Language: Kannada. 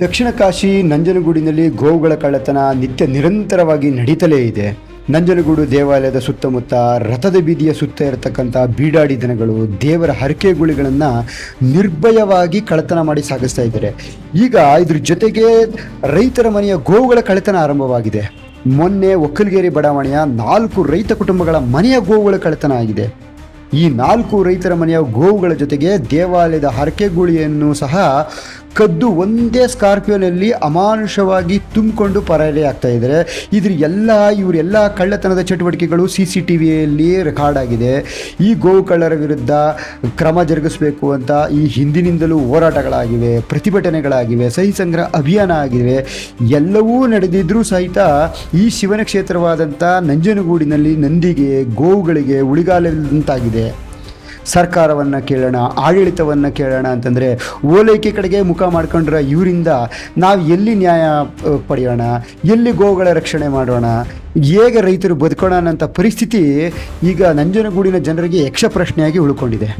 ದಕ್ಷಿಣ ಕಾಶಿ ನಂಜನಗೂಡಿನಲ್ಲಿ ಗೋವುಗಳ ಕಳ್ಳತನ ನಿತ್ಯ ನಿರಂತರವಾಗಿ ನಡೀತಲೇ ಇದೆ. ನಂಜನಗೂಡು ದೇವಾಲಯದ ಸುತ್ತಮುತ್ತ ರಥದ ಬೀದಿಯ ಸುತ್ತ ಇರತಕ್ಕಂಥ ಬೀಡಾಡಿ ದನಗಳು ದೇವರ ಹರಕೆ ಗುಳಿಗಳನ್ನು ನಿರ್ಭಯವಾಗಿ ಕಳತನ ಮಾಡಿ ಸಾಗಿಸ್ತಾ ಇದ್ದಾರೆ. ಈಗ ಇದ್ರ ಜೊತೆಗೆ ರೈತರ ಮನೆಯ ಗೋವುಗಳ ಕಳೆತನ ಆರಂಭವಾಗಿದೆ. ಮೊನ್ನೆ ಒಕ್ಕಲಗೇರಿ ಬಡಾವಣೆಯ ನಾಲ್ಕು ರೈತ ಕುಟುಂಬಗಳ ಮನೆಯ ಗೋವುಗಳ ಕಳೆತನ ಆಗಿದೆ. ಈ ನಾಲ್ಕು ರೈತರ ಮನೆಯ ಗೋವುಗಳ ಜೊತೆಗೆ ದೇವಾಲಯದ ಹರಕೆಗೂಳಿಯನ್ನು ಸಹ ಕದ್ದು ಒಂದೇ ಸ್ಕಾರ್ಪಿಯೋನಲ್ಲಿ ಅಮಾನುಷವಾಗಿ ತುಂಬಿಕೊಂಡು ಪರಾರಿ ಆಗ್ತಾ ಇದ್ದಾರೆ. ಇದ್ರ ಎಲ್ಲ ಇವರೆಲ್ಲ ಕಳ್ಳತನದ ಚಟುವಟಿಕೆಗಳು ಸಿ ಸಿ ಟಿ ವಿಯಲ್ಲಿ ರೆಕಾರ್ಡ್ ಆಗಿದೆ. ಈ ಗೋವು ಕಳ್ಳರ ವಿರುದ್ಧ ಕ್ರಮ ಜರುಗಿಸಬೇಕು ಅಂತ ಈ ಹಿಂದಿನಿಂದಲೂ ಹೋರಾಟಗಳಾಗಿವೆ, ಪ್ರತಿಭಟನೆಗಳಾಗಿವೆ, ಸಹಿ ಸಂಗ್ರಹ ಅಭಿಯಾನ ಆಗಿವೆ. ಎಲ್ಲವೂ ನಡೆದಿದ್ರೂ ಸಹಿತ ಈ ಶಿವನ ಕ್ಷೇತ್ರವಾದಂಥ ನಂಜನಗೂಡಿನಲ್ಲಿ ನಂದಿಗೆ, ಗೋವುಗಳಿಗೆ ಉಳಿಗಾಲದಂತಾಗಿದೆ. ಸರ್ಕಾರವನ್ನು ಕೇಳೋಣ, ಆಡಳಿತವನ್ನು ಕೇಳೋಣ ಅಂತಂದರೆ ಓಲೈಕೆ ಕಡೆಗೆ ಮುಖ ಮಾಡ್ಕೊಂಡ್ರೆ ಇವರಿಂದ ನಾವು ಎಲ್ಲಿ ನ್ಯಾಯ ಪಡೆಯೋಣ, ಎಲ್ಲಿ ಗೋಗಳ ರಕ್ಷಣೆ ಮಾಡೋಣ, ಹೇಗೆ ರೈತರು ಬದುಕೋಣ ಅನ್ನೋಂಥ ಪರಿಸ್ಥಿತಿ ಈಗ ನಂಜನಗೂಡಿನ ಜನರಿಗೆ ಯಕ್ಷ ಪ್ರಶ್ನೆಯಾಗಿ ಉಳ್ಕೊಂಡಿದೆ.